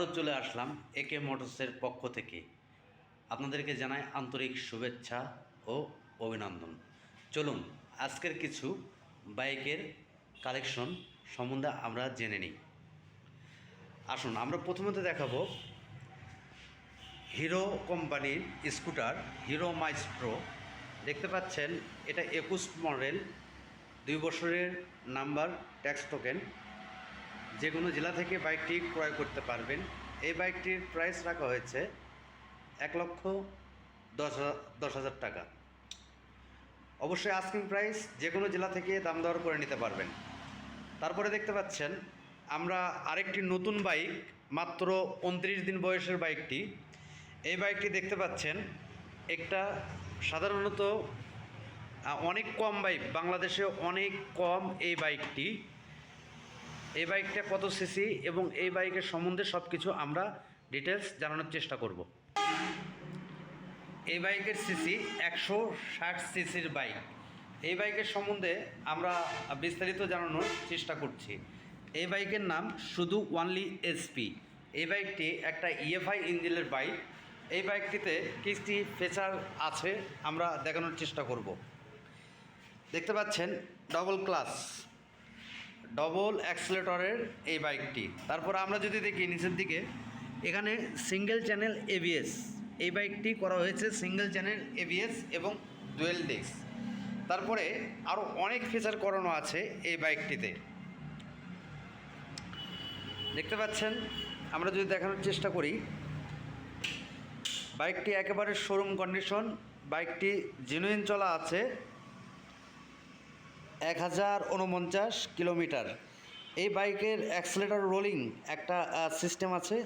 আবারও চলে আসলাম একে মোটরসের পক্ষ থেকে। আপনাদেরকে জানাই আন্তরিক শুভেচ্ছা ও অভিনন্দন। চলুন, আজকের কিছু বাইকের কালেকশন সম্বন্ধে আমরা জেনে নিই। আসুন, আমরা প্রথমত দেখাবো হিরো কোম্পানির স্কুটার, হিরো মাইস্ট্রো দেখতে পাচ্ছেন, এটা একুশ মডেল, দুই বছরের নাম্বার ট্যাক্স টোকেন। যে কোনো জেলা থেকে বাইকটি ক্রয় করতে পারবেন। এই বাইকটির প্রাইস রাখা হয়েছে এক লক্ষ দশ দশ হাজার টাকা। অবশ্যই আস্কিং প্রাইস যে কোনো জেলা থেকে দাম দর করে নিতে পারবেন। তারপরে দেখতে পাচ্ছেন, আমরা আরেকটি নতুন বাইক, মাত্র উনত্রিশ দিন বয়সের বাইকটি। এই বাইকটি দেখতে পাচ্ছেন, একটা সাধারণত অনেক কম বাইক, বাংলাদেশে অনেক কম এই বাইকটি। এই বাইকটা কত সিসি এবং এই বাইকের সম্বন্ধে সব কিছু আমরা ডিটেলস জানানোর চেষ্টা করব। এই বাইকের সিসি একশো ষাট সিসির বাইক। এই বাইকের সম্বন্ধে আমরা বিস্তারিত জানানোর চেষ্টা করছি। এই বাইকের নাম শুধু ওয়ানলি এসপি এই বাইকটি একটা ইএফআই ইঞ্জিনের বাইক। এই বাইকটিতে কী ফেচার আছে, আমরা দেখানোর চেষ্টা করব। দেখতে পাচ্ছেন ডবল ক্লাস ডবল অ্যাক্সিলেটরের এই বাইকটি তারপর আমরা যদি দেখি নিচের দিকে, এখানে সিঙ্গেল চ্যানেল এবিএস এই বাইকটি করা হয়েছে সিঙ্গেল চ্যানেল এবিএস এবং ডুয়েল ডিস্ক তারপরে আরও অনেক ফিচার করানো আছে এই বাইকটিতে দেখতে পাচ্ছেন? আমরা যদি দেখানোর চেষ্টা করি বাইকটি একেবারে শোরুম কন্ডিশন বাইকটি জেনুইন চলা আছে। এক হাজার উনপঞ্চাশ কিলোমিটার। এই বাইকের অ্যাক্সিলেটর রোলিং একটা সিস্টেম আছে,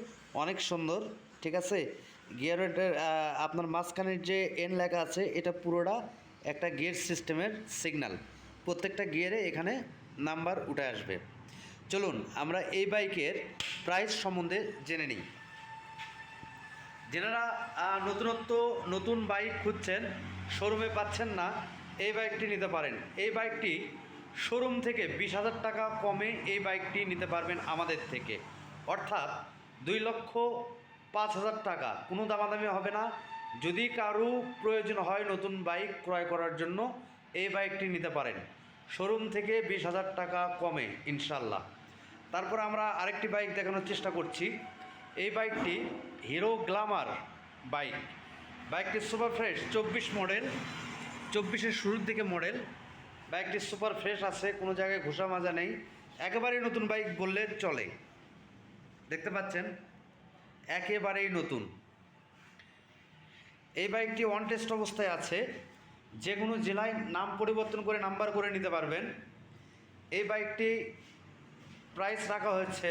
অনেক সুন্দর, ঠিক আছে? গিয়ারের আপনার মাঝখানের যে এন লেখা আছে, এটা পুরোটা একটা গিয়ার সিস্টেমের সিগন্যাল প্রত্যেকটা গিয়ারে এখানে নাম্বার উঠে আসবে। চলুন, আমরা এই বাইকের প্রাইস সম্বন্ধে জেনে নিই। যেনারা নতুনত্ব, নতুন বাইক খুঁজছেন শোরুমে পাচ্ছেন না এই বাইকটি নিতে পারেন। এই বাইকটি শোরুম থেকে বিশ হাজার টাকা কমে এই বাইকটি নিতে পারবেন আমাদের থেকে। অর্থাৎ দুই লক্ষ পাঁচ হাজার টাকা। কোনো দামাদামি হবে না। যদি কারও প্রয়োজন হয় নতুন বাইক ক্রয় করার জন্য, এই বাইকটি নিতে পারেন। শোরুম থেকে বিশ হাজার টাকা কমে ইনশাল্লাহ তারপর আমরা আরেকটি বাইক দেখানোর চেষ্টা করছি। এই বাইকটি হিরো গ্লামার বাইক। বাইকটি সুপার ফ্রেশ চব্বিশ মডেল। চব্বিশের শুরুর দিকে মডেল। বাইকটি সুপার ফ্রেশ আছে, কোনো জায়গায় ঘোষা মাজা নেই। একেবারেই নতুন বাইক বললে চলে। দেখতে পাচ্ছেন, একেবারেই নতুন। এই বাইকটি ওয়ান টেস্ট অবস্থায় আছে। যে কোনো জেলায় নাম পরিবর্তন করে নাম্বার করে নিতে পারবেন। এই বাইকটি প্রাইস রাখা হয়েছে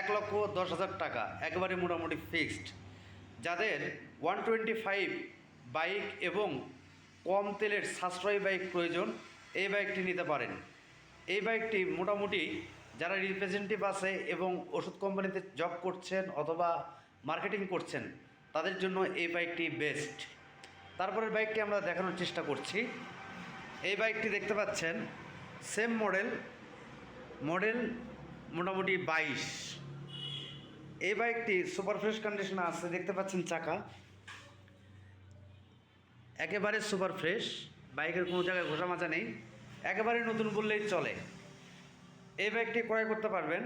এক লক্ষ দশ হাজার টাকা, একেবারে মোটামুটি ফিক্সড যাদের ওয়ান টোয়েন্টি ফাইভ বাইক এবং কম তেলের সাশ্রয়ী বাইক প্রয়োজন, এই বাইকটি নিতে পারেন। এই বাইকটি মোটামুটি যারা রিপ্রেজেন্টেটিভ আছে এবং ওষুধ কোম্পানিতে জব করছেন অথবা মার্কেটিং করছেন, তাদের জন্য এই বাইকটি বেস্ট তারপরের বাইকটি আমরা দেখানোর চেষ্টা করছি। এই বাইকটি দেখতে পাচ্ছেন সেম মডেল মডেল মোটামুটি বাইশ। এই বাইকটি সুপার ফ্রেশ কন্ডিশনে আছে, দেখতে পাচ্ছেন চাকা। একেবারে সুপার ফ্রেশ, বাইকের কোনো জায়গায় ঘোষা মাজা নেই, একেবারে নতুন বললেই চলে। এই বাইকটি ক্রয় করতে পারবেন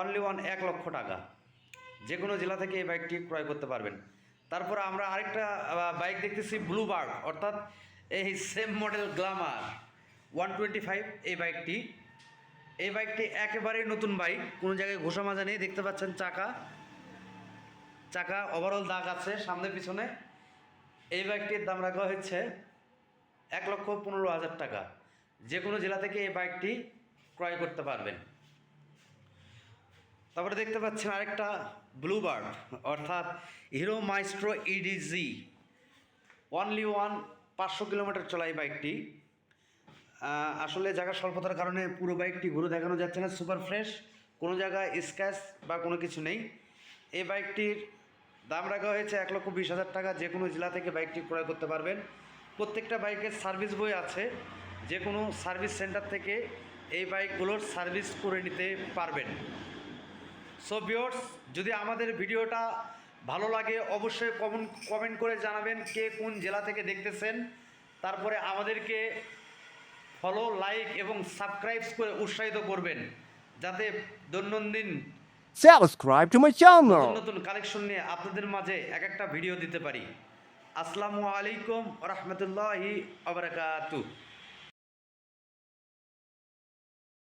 অনলি ওয়ান এক লক্ষ টাকা। যে কোনো জেলা থেকে এই বাইকটি ক্রয় করতে পারবেন। তারপর আমরা আরেকটা বাইক দেখতেছি ব্লু বার্ড অর্থাৎ এই same model Glamour one twenty five এই বাইকটি। এই বাইকটি একেবারেই নতুন বাইক, কোনো জায়গায় ঘোষা মাজা নেই, দেখতে পাচ্ছেন চাকা। চাকা ওভারঅল দাগ আছে, সামনে পিছনে। এই বাইকটির দাম রাখা হয়েছে এক লক্ষ পনেরো হাজার টাকা। যে কোনো জেলা থেকে এই বাইকটি ক্রয় করতে পারবেন। তারপরে দেখতে পাচ্ছেন আরেকটা ব্লুবার্ড অর্থাৎ Hero Maestro Edge only one পাঁচশো কিলোমিটার চলা এই বাইকটি আসলে জায়গা স্বল্পতার কারণে পুরো বাইকটি ঘুরে দেখানো যাচ্ছে না সুপার ফ্রেশ কোনো জায়গায় স্ক্যাচ বা কোনো কিছু নেই। এই বাইকটির দাম রাখা হয়েছে এক লক্ষ বিশ হাজার টাকা। যে কোনো জেলা থেকে বাইকটি ক্রয় করতে পারবেন। প্রত্যেকটা বাইকের সার্ভিস বই আছে। যে কোনো সার্ভিস সেন্টার থেকে এই বাইকগুলোর সার্ভিস করে নিতে পারবেন। সো ভিউয়ার্স যদি আমাদের ভিডিওটা ভালো লাগে, অবশ্যই কমেন্ট কমেন্ট করে জানাবেন কে কোন জেলা থেকে দেখতেছেন। তারপরে আমাদেরকে ফলো লাইক এবং সাবস্ক্রাইব করে উৎসাহিত করবেন। যাতে দৈনন্দিন To my নতুন channel. নতুন কালেকশন নিয়ে আপনাদের মাঝে এক একটা ভিডিও দিতে পারি আসসালামু আলাইকুম রহমতুল্লাহি আবরাকাতু